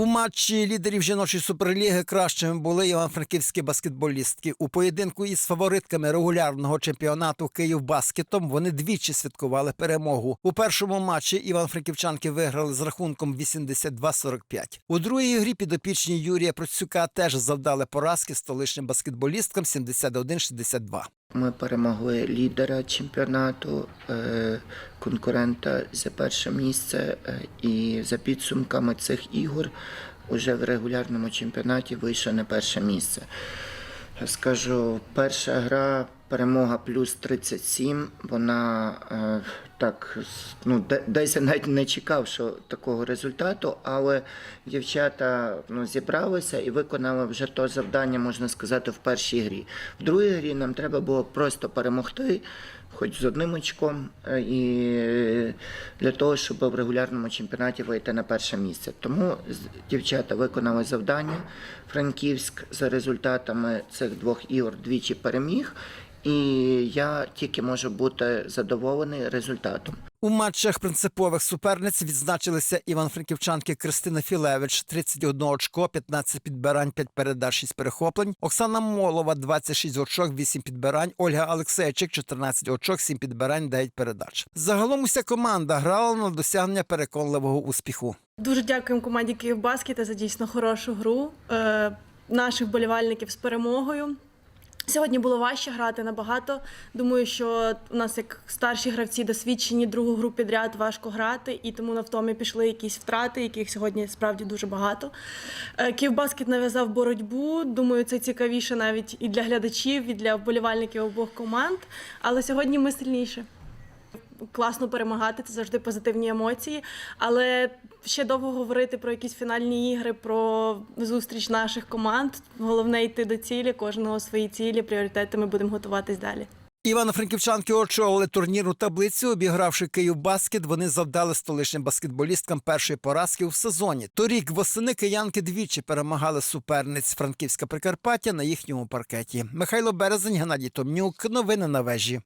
У матчі лідерів жіночої суперліги кращими були івано-франківські баскетболістки. У поєдинку із фаворитками регулярного чемпіонату Київбаскетом вони двічі святкували перемогу. У першому матчі івано-франківчанки виграли з рахунком 82-45. У другій грі підопічні Юрія Процюка теж завдали поразки столичним баскетболісткам 71-62. Ми перемогли лідера чемпіонату, е, конкурента за перше місце. е, І за підсумками цих ігор уже в регулярному чемпіонаті вийшло на перше місце. Скажу, перша гра перемога плюс 37. Вона е, так ну, де- десь я навіть не чекав, що такого результату, але дівчата ну, зібралися і виконали вже то завдання, можна сказати, в першій грі. В другій грі нам треба було просто перемогти, хоч з одним очком, е, і для того, щоб в регулярному чемпіонаті вийти на перше місце. Тому дівчата виконали завдання. Франківськ за результатами цих двох ігор двічі переміг. І я тільки можу бути задоволений результатом. У матчах принципових суперниць відзначилися іван-франківчанки Кристина Філевич 31 очко, 15 підбирань, 5 передач, 6 перехоплень. Оксана Молова 26 очок, 8 підбирань. Ольга Алексейчик 14 очок, 7 підбирань, 9 передач. Загалом уся команда грала на досягнення переконливого успіху. Дуже дякуємо команді Київбаскета за дійсно хорошу гру. Е, наших болівальників з перемогою. Сьогодні було важче грати набагато. Думаю, що у нас як старші гравці досвідчені другу гру підряд важко грати, і тому на втомі пішли якісь втрати, яких сьогодні справді дуже багато. Ківбаскет нав'язав боротьбу. Думаю, це цікавіше навіть і для глядачів, і для вболівальників обох команд. Але сьогодні ми сильніші класно перемагати, це завжди позитивні емоції. Але ще довго говорити про якісь фінальні ігри, про зустріч наших команд. Головне йти до цілі, кожного свої цілі, пріоритети. Ми будемо готуватись далі. Івано-франківчанки очолили турнірну таблицю, обігравши Київбаскет, вони завдали столичним баскетболісткам першої поразки в сезоні. Торік восени киянки двічі перемагали суперниць Франківська Прикарпаття на їхньому паркеті. Михайло Березень, Геннадій Томнюк. Новини на вежі.